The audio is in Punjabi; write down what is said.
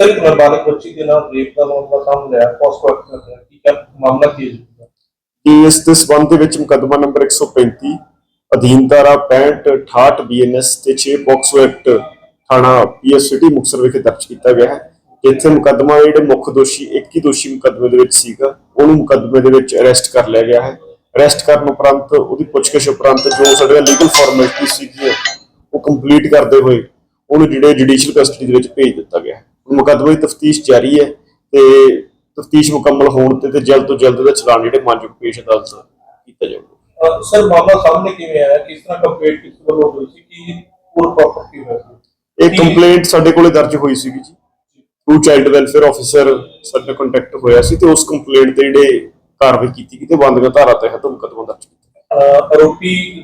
ਸਰ ਇੱਕ ਨਾਬਾਲਗ ਬੱਚੀ ਦੇ ਨਾਲ ਰੇਪ ਦਾ ਮਾਮਲਾ ਸਾਹਮਣੇ ਆਇਆ ਪੋਸਕੋ ਐਕਟ ਲੱਗਿਆ ਕੀ ਹੈ ਮਾਮਲਾ ਕੀ ਹੈ ਜੀ? ਇਸ ਦੇ ਸਬੰਧ ਦੇ ਵਿੱਚ ਮੁਕੱਦਮਾ ਨੰਬਰ 135 ਅਧੀਨ ਧਾਰਾ 65 68 ਬੀਐਨਐਸ ਤੇ 6 ਪੋਕਸੋ ਐਕਟ ਥਾਣਾ ਪੀਐਸ ਸਿਟੀ ਮੁਕਤਸਰ ਵਿਖੇ ਦਰਜ ਕੀਤਾ ਗਿਆ ਹੈ। ਜਿੱਥੇ ਮੁਕੱਦਮਾ ਦੇ ਜਿਹੜੇ ਮੁੱਖ ਦੋਸ਼ੀ, ਇੱਕ ਹੀ ਦੋਸ਼ੀ ਮੁਕੱਦਮੇ ਦੇ ਵਿੱਚ ਸੀਗਾ, ਉਹਨੂੰ ਮੁਕੱਦਮੇ ਦੇ ਵਿੱਚ ਅਰੈਸਟ ਕਰ ਲਿਆ ਗਿਆ ਹੈ। ਅਰੈਸਟ ਕਰਨ ਉਪਰੰਤ ਉਹਦੀ ਪੁੱਛਗਿੱਛ ਉਪਰੰਤ ਜੋ ਸਾਡੇ ਲੀਗਲ ਫਾਰਮੈਲਿਟੀ ਸੀਗੀਆਂ ਉਹ ਕੰਪਲੀਟ ਕਰਦੇ ਹੋਏ ਉਹਨੂੰ ਜਿਹੜੇ ਜੁਡੀਸ਼ੀਅਲ ਕਸਟਡੀ ਦੇ ਵਿੱਚ ਭੇਜ ਦਿੱਤਾ ਗਿਆ ਹੈ। ਹੁਣ ਮੁਕੱਦਮੇ ਦੀ ਤਫਤੀਸ਼ ਜਾਰੀ ਹੈ ਤੇ ਤਫਤੀਸ਼ ਮੁਕੰਮਲ ਹੋਣ ਤੇ ਤੇ ਜਲਦ ਤੋਂ ਜਲਦ ਦਾ ਚਲਾਨ ਜਿਹੜੇ ਮਾਨਯੋਗ ਪੇਸ਼ ਅਦਾਲਤ ਕੀਤਾ ਜਾਊਗਾ। ਸਰ ਮਾਮਲਾ ਸਾਹਮਣੇ ਕਿਵੇਂ ਆਇਆ? ਕਿਸ ਤਰ੍ਹਾਂ ਕੰਪਲੀਟ ਕਿਸ ਵੱਲੋਂ ਹੋਈ ਸੀ? ਕਿ ਪੂਰ ਪ੍ਰੋਪਰਟੀ ਹੋਇਆ ਸੀ? ਇਹ ਕੰਪਲੇਂਟ ਸਾਡੇ ਕੋਲੇ ਦਰਜ ਹੋਈ ਸੀਗੀ ਜੀ। ਟੂ ਚਾਈਲਡ ਵੈਲਫੇਅਰ ਆਫੀਸਰ ਸਾਡੇ ਕੰਟੈਕਟ ਹੋਇਆ ਸੀ ਤੇ ਉਸ ਕੰਪਲੇਂਟ ਤੇ ਜਿਹੜੇ ਕਾਰਵਾਈ ਕੀਤੀ ਗਈ ਤੇ ਬੰਦਗਾ ਧਾਰਾ ਤਹਿਤ ਮੁਕੱਦਮਾ ਦਰਜ ਕੀਤਾ ਆਰੋਪੀ